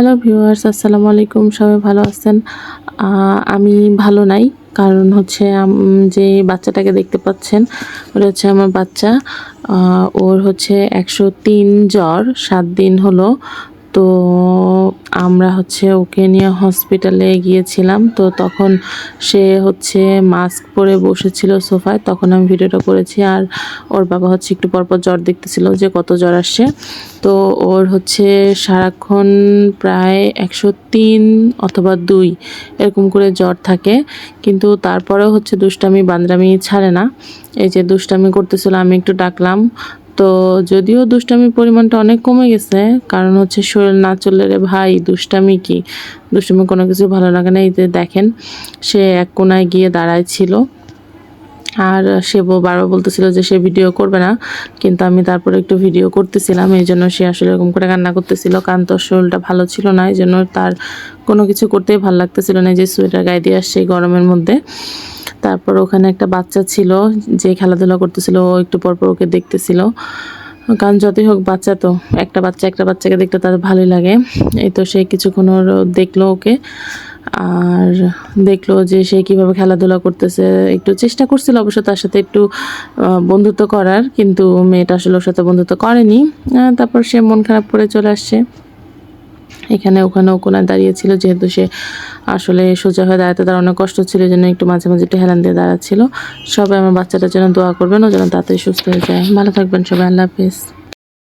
Hello viewers আসসালামু আলাইকুম, সবাই ভালো আছেন? আমি ভালো নাই, কারণ হচ্ছে যে বাচ্চাটাকে দেখতে পাচ্ছেন ওর হচ্ছে আমার বাচ্চা। ওর হচ্ছে একশো তিন জ্বর, সাত দিন হলো। তো আমরা হচ্ছে ওকে নিয়ে হসপিটালে গিয়েছিলাম। তো তখন সে হচ্ছে মাস্ক পরে বসেছিল সোফায়। তখন আমি ভিডিওটা করেছি আর ওর বাবা হচ্ছে একটু পরপর জ্বর দেখতেছিল যে কত জ্বর আসছে। তো ওর হচ্ছে সারাক্ষণ প্রায় একশো তিন অথবা দুই এরকম করে জ্বর থাকে। কিন্তু তারপরেও হচ্ছে দুষ্টামি, বান্দরামি ছাড়ে না। এই যে দুষ্টামি করতেছিল, আমি একটু ডাকলাম। তো যদিও দুষ্টামির পরিমাণটা অনেক কমে গেছে, কারণ হচ্ছে শরীর না চললে রে ভাই, দুষ্টামি কি? দুষ্টামি কোনো কিছু ভালো লাগে না। যে দেখেন, সে এক কোনায় গিয়ে দাঁড়ায় ছিল। আর সে বারবার বলতেছিল যে সে ভিডিও করবে না, কিন্তু আমি তারপরে একটু ভিডিও করতেছিলাম। এই জন্য সে আসলে এরকম করে কান্না করতেছিল। কারণ তোর শরীরটা ভালো ছিল না, এই জন্য তার কোনো কিছু করতেই ভালো লাগতেছিল না। যে সোয়েটার গায়ে দিয়ে আসছে গরমের মধ্যে। তারপর ওখানে একটা বাচ্চা ছিল, যে খেলাধুলা করতেছিল, ও একটু পরপর ওকে দেখতেছিল। কারণ যতই হোক বাচ্চা তো, একটা বাচ্চা একটা বাচ্চাকে দেখতে তার ভালোই লাগে। এই তো সে কিছুক্ষণ ওর দেখল ওকে, আর দেখল যে সে কীভাবে খেলাধুলা করতেছে। একটু চেষ্টা করছিল অবশ্য তার সাথে একটু বন্ধুত্ব করার, কিন্তু মেয়েটা আসলে ওর সাথে বন্ধুত্ব করেনি। তারপর সে মন খারাপ করে চলে আসছে। এখানে ওখানে ওখানে দাঁড়িয়েছিল, যেহেতু সে আসলে সোজা হয়ে দাঁড়াতে তার অনেক কষ্ট ছিল জন্য একটু মাঝে মাঝে একটু হেলান দিয়ে দাঁড়াচ্ছিল। সবাই আমার বাচ্চাটার জন্য দোয়া করবেন, ও যেন তাড়াতাড়ি সুস্থ হয়ে যায়। ভালো থাকবেন সবাই, আল্লাহ হাফিজ।